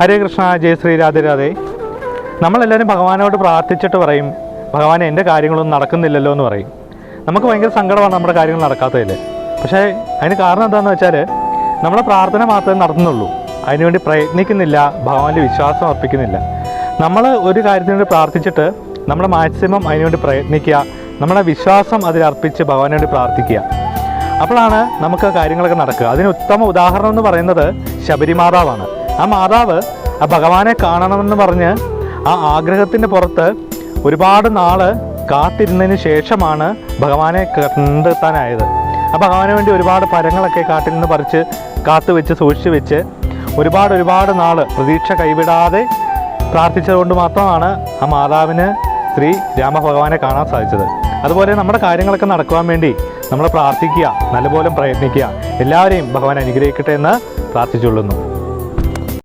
ഹരേ കൃഷ്ണ ജയ ശ്രീ നമ്മളെല്ലാവരും ഭഗവാനോട് പ്രാർത്ഥിച്ചിട്ട് പറയും ഭഗവാൻ എന്റെ കാര്യങ്ങളൊന്നും നടക്കുന്നില്ലല്ലോ എന്ന് പറയും. നമുക്ക് ഭയങ്കര സങ്കടമാണ് നമ്മുടെ കാര്യങ്ങൾ നടക്കാത്തതിൽ പക്ഷേ അതിന് കാരണം എന്താണെന്ന് വെച്ചാൽ നമ്മളെ പ്രാർത്ഥന മാത്രമേ നടത്തുന്നുള്ളൂ. അതിനുവേണ്ടി പ്രയത്നിക്കുന്നില്ല ഭഗവാന്റെ വിശ്വാസം അർപ്പിക്കുന്നില്ല. നമ്മൾ ഒരു കാര്യത്തിന് വേണ്ടി പ്രാർത്ഥിച്ചിട്ട് നമ്മൾ മാക്സിമം അതിനുവേണ്ടി പ്രയത്നിക്കുക നമ്മുടെ വിശ്വാസം അതിലർപ്പിച്ച് ഭഗവാന് വേണ്ടി പ്രാർത്ഥിക്കുക. അപ്പോഴാണ് നമുക്ക് കാര്യങ്ങളൊക്കെ നടക്കുക. അതിന് ഉത്തമ ഉദാഹരണം എന്ന് പറയുന്നത് ശബരിമാതാവാണ്. ആ മാതാവ് ആ ഭഗവാനെ കാണണമെന്ന് പറഞ്ഞ് ആ ആഗ്രഹത്തിന്റെ പുറത്ത് ഒരുപാട് നാൾ കാത്തിരുന്നതിന് ശേഷമാണ് ഭഗവാനെ കണ്ടെത്താനായത്. ആ ഭഗവാന് വേണ്ടി ഒരുപാട് പരങ്ങളൊക്കെ കാട്ടിൽ നിന്ന് പറിച്ച് കാത്തു വെച്ച് സൂക്ഷിച്ച് വെച്ച് ഒരുപാട് ഒരുപാട് നാൾ പ്രതീക്ഷ കൈവിടാതെ പ്രാർത്ഥിച്ചതുകൊണ്ട് മാത്രമാണ് ആ മാതാവിന് ശ്രീ രാമഭഗവാനെ കാണാൻ സാധിച്ചത്. അതുപോലെ നമ്മുടെ കാര്യങ്ങളൊക്കെ നടക്കുവാൻ വേണ്ടി നമ്മൾ പ്രാർത്ഥിക്കുക നല്ലപോലെ പ്രയത്നിക്കുക. എല്ലാവരെയും ഭഗവാൻ അനുഗ്രഹിക്കട്ടെ എന്ന് പ്രാർത്ഥിച്ചുകൊള്ളുന്നു.